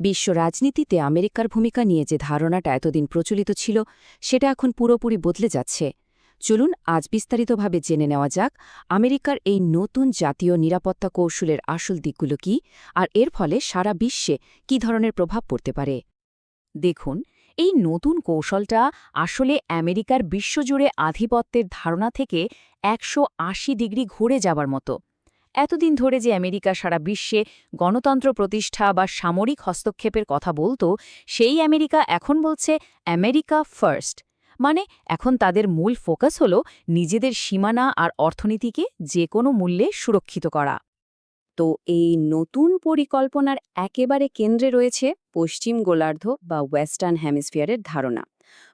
বিশ্ব রাজনীতিতে আমেরিকার ভূমিকা নিয়ে যে ধারণাটা এতদিন প্রচলিত ছিল, সেটা এখন পুরোপুরি বদলে যাচ্ছে। চলুন আজ বিস্তারিতভাবে জেনে নেওয়া যাক, আমেরিকার এই নতুন জাতীয় নিরাপত্তা কৌশলের আসল দিকগুলো কি, আর এর ফলে সারা বিশ্বে কী ধরনের প্রভাব পড়তে পারে। দেখুন, এই নতুন কৌশলটা আসলে আমেরিকার বিশ্বজুড়ে আধিপত্যের ধারণা থেকে একশো আশি ডিগ্রি ঘুরে যাবার মতো। এতদিন ধরে যে আমেরিকা সারা বিশ্বে গণতন্ত্র প্রতিষ্ঠা বা সামরিক হস্তক্ষেপের কথা বলতো, সেই আমেরিকা এখন বলছে আমেরিকা ফার্স্ট। মানে এখন তাদের মূল ফোকাস হল নিজেদের সীমানা আর অর্থনীতিকে যে কোনো মূল্যে সুরক্ষিত করা। তো এই নতুন পরিকল্পনার একেবারে কেন্দ্রে রয়েছে পশ্চিম গোলার্ধ বা ওয়েস্টার্ন হেমিসফিয়ারের ধারণা।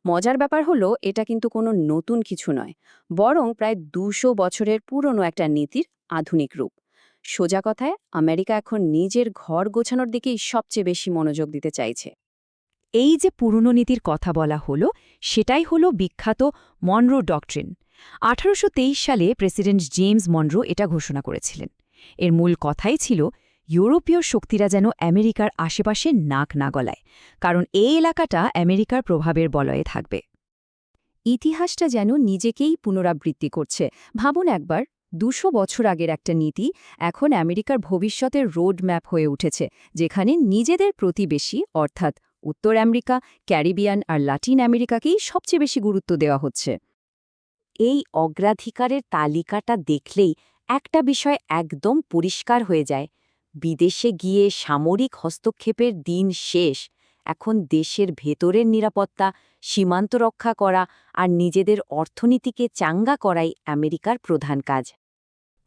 মজার ব্যাপার হলো এটা কিন্তু কোনো নতুন কিছু নয়, বরং প্রায় দুশো বছরের পুরনো একটা নীতির আধুনিক রূপ। সোজা কথায়, আমেরিকা এখন নিজের ঘর গোছানোর দিকেই সবচেয়ে বেশি মনোযোগ দিতে চাইছে। এই যে পুরনো নীতির কথা বলা হলো, সেটাই হলো বিখ্যাত মনরো ডকট্রিন। আঠারোশো তেইশ সালে প্রেসিডেন্ট জেমস মনরো এটা ঘোষণা করেছিলেন। এর মূল কথাই ছিল, ইউরোপীয় শক্তিরা যেন আমেরিকার আশেপাশে নাক না গলায়, কারণ এই এলাকাটা আমেরিকার প্রভাবের বলয়ে থাকবে। ইতিহাসটা যেন নিজেকেই পুনরাবৃত্তি করছে। ভাবুন একবার দুশো বছর আগের একটা নীতি এখন আমেরিকার ভবিষ্যতের রোড ম্যাপ হয়ে উঠেছে, যেখানে নিজেদের প্রতিবেশী, অর্থাৎ উত্তর আমেরিকা, ক্যারিবিয়ান আর লাটিন আমেরিকাকেই সবচেয়ে বেশি গুরুত্ব দেওয়া হচ্ছে। এই অগ্রাধিকারের তালিকাটা দেখলেই একটা বিষয় একদম পরিষ্কার হয়ে যায়। বিদেশে গিয়ে সামরিক হস্তক্ষেপের দিন শেষ, এখন দেশের ভেতরের নিরাপত্তা, সীমান্ত রক্ষা করা আর নিজেদের অর্থনীতিকে চাঙ্গা করাই আমেরিকার প্রধান কাজ।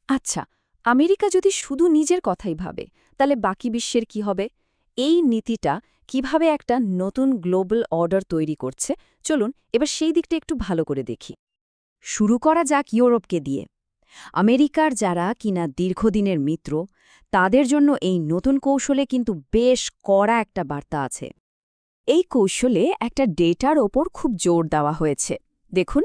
আচ্ছা আমেরিকা যদি শুধু নিজের কথাই ভাবে, তাহলে বাকি বিশ্বের কি হবে? এই নীতিটা কীভাবে একটা নতুন গ্লোবাল অর্ডার তৈরি করছে? চলুন, এবার সেই দিকটা একটু ভালো করে দেখি। শুরু করা যাক ইউরোপকে দিয়ে। আমেরিকার যারা কিনা দীর্ঘদিনের মিত্র, তাদের জন্য এই নতুন কৌশলে কিন্তু বেশ কড়া একটা বার্তা আছে। এই কৌশলে একটা ডেটার ওপর খুব জোর দেওয়া হয়েছে। দেখুন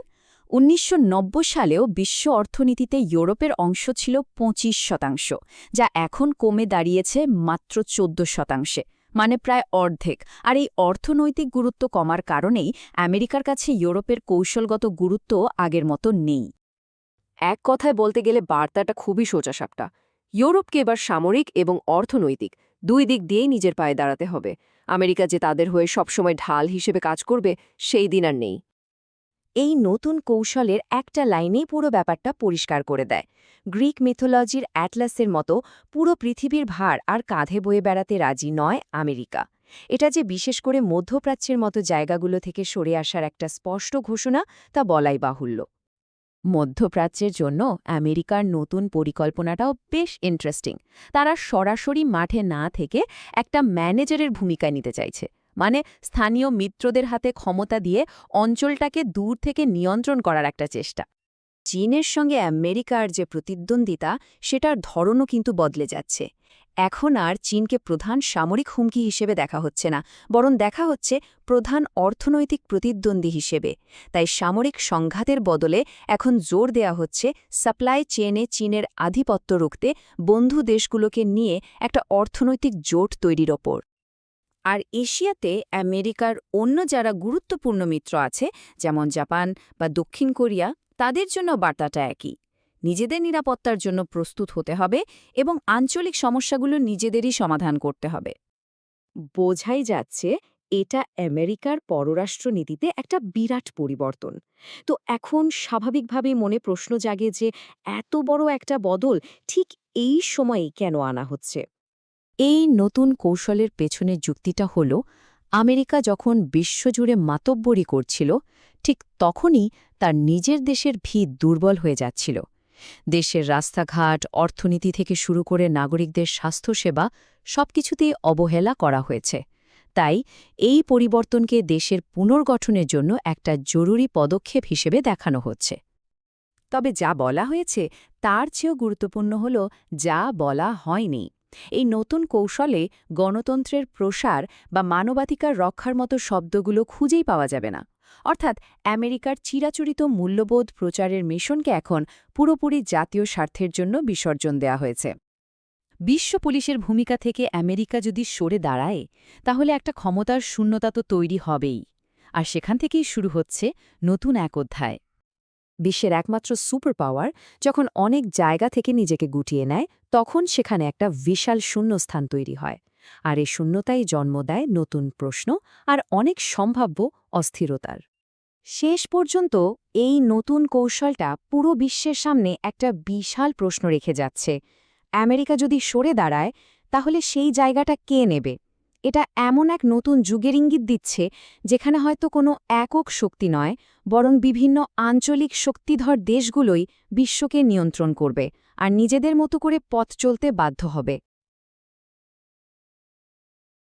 উনিশশো নব্বই সালেও বিশ্ব অর্থনীতিতে ইউরোপের অংশ ছিল ২৫ শতাংশ, যা এখন কমে দাঁড়িয়েছে মাত্র ১৪ শতাংশে মানে প্রায় অর্ধেক। আর এই অর্থনৈতিক গুরুত্ব কমার কারণেই আমেরিকার কাছে ইউরোপের কৌশলগত গুরুত্ব আগের মতো নেই। এক কথায় বলতে গেলে বার্তাটা খুবই সোজাসাপটা। ইউরোপকে এবার সামরিক এবং অর্থনৈতিক দুই দিক দিয়েই নিজের পায়ে দাঁড়াতে হবে। আমেরিকা যে তাদের হয়ে সবসময় ঢাল হিসেবে কাজ করবে, সেই দিন আর নেই। এই নতুন কৌশলের একটা লাইনেই পুরো ব্যাপারটা পরিষ্কার করে দেয়। গ্রিক মিথোলজির অ্যাটলাসের মতো পুরো পৃথিবীর ভার আর কাঁধে বয়ে বেড়াতে রাজি নয় আমেরিকা। এটা যে বিশেষ করে মধ্যপ্রাচ্যের মতো জায়গাগুলো থেকে সরে আসার একটা স্পষ্ট ঘোষণা তা বলাই বাহুল্য। মধ্যপ্রাচ্যের জন্য আমেরিকার নতুন পরিকল্পনাটাও বেশ ইন্টারেস্টিং তারা সরাসরি মাঠে না থেকে একটা ম্যানেজারের ভূমিকা নিতে চাইছে। মানে স্থানীয় মিত্রদের হাতে ক্ষমতা দিয়ে অঞ্চলটাকে দূর থেকে নিয়ন্ত্রণ করার একটা চেষ্টা। চীনের সঙ্গে আমেরিকার যে প্রতিদ্বন্দ্বিতা, সেটার ধরনও কিন্তু বদলে যাচ্ছে। এখন আর চীনকে প্রধান সামরিক হুমকি হিসেবে দেখা হচ্ছে না, বরং দেখা হচ্ছে প্রধান অর্থনৈতিক প্রতিদ্বন্দ্বী হিসেবে। তাই সামরিক সংঘাতের বদলে এখন জোর দেয়া হচ্ছে সাপ্লাই চেনে চীনের আধিপত্য রুখতে বন্ধু দেশগুলোকে নিয়ে একটা অর্থনৈতিক জোট তৈরির ওপর। আর এশিয়াতে আমেরিকার অন্য যারা গুরুত্বপূর্ণ মিত্র আছে, যেমন জাপান বা দক্ষিণ কোরিয়া, তাদের জন্য বার্তাটা একই। নিজেদের নিরাপত্তার জন্য প্রস্তুত হতে হবে এবং আঞ্চলিক সমস্যাগুলো নিজেদেরই সমাধান করতে হবে। বোঝাই যাচ্ছে, এটা আমেরিকার পররাষ্ট্রনীতিতে একটা বিরাট পরিবর্তন। তো এখন স্বাভাবিকভাবেই মনে প্রশ্ন জাগে যে, এত বড় একটা বদল ঠিক এই সময়েই কেন আনা হচ্ছে? এই নতুন কৌশলের পেছনের যুক্তিটা হল, আমেরিকা যখন বিশ্বজুড়ে মাতব্বরি করছিল, ঠিক তখনই তার নিজের দেশের ভিত দুর্বল হয়ে যাচ্ছিল। দেশের রাস্তাঘাট, অর্থনীতি থেকে শুরু করে নাগরিকদের স্বাস্থ্যসেবা, সবকিছুতেই অবহেলা করা হয়েছে। তাই এই পরিবর্তনকে দেশের পুনর্গঠনের জন্য একটা জরুরি পদক্ষেপ হিসেবে দেখানো হচ্ছে। তবে যা বলা হয়েছে, তার চেয়েও গুরুত্বপূর্ণ হল, যা বলা হয়নি। এই নতুন কৌশলে গণতন্ত্রের প্রসার বা মানবাধিকার রক্ষার মতো শব্দগুলো খুঁজেই পাওয়া যাবে না। অর্থাৎ আমেরিকার চিরাচরিত মূল্যবোধ প্রচারের মিশনকে এখন পুরোপুরি জাতীয় স্বার্থের জন্য বিসর্জন দেয়া হয়েছে। বিশ্ব পুলিশের ভূমিকা থেকে আমেরিকা যদি সরে দাঁড়ায়, তাহলে একটা ক্ষমতার শূন্যতা তো তৈরি হবেই। আর সেখান থেকেই শুরু হচ্ছে নতুন এক অধ্যায়। বিশ্বের একমাত্র সুপার পাওয়ার যখন অনেক জায়গা থেকে নিজেকে গুটিয়ে নেয়, তখন সেখানে একটা বিশাল শূন্যস্থান তৈরি হয়। আর এই শূন্যতাই জন্ম দেয় নতুন প্রশ্ন আর অনেক সম্ভাব্য অস্থিরতার। শেষ পর্যন্ত এই নতুন কৌশলটা পুরো বিশ্বের সামনে একটা বিশাল প্রশ্ন রেখে যাচ্ছে। আমেরিকা যদি সরে দাঁড়ায়, তাহলে সেই জায়গাটা কে নেবে? এটা এমন এক নতুন যুগের ইঙ্গিত দিচ্ছে, যেখানে হয়তো কোনো একক শক্তি নয়, বরং বিভিন্ন আঞ্চলিক শক্তিধর দেশগুলোই বিশ্বকে নিয়ন্ত্রণ করবে, আর নিজেদের মতো করে পথ চলতে বাধ্য হবে।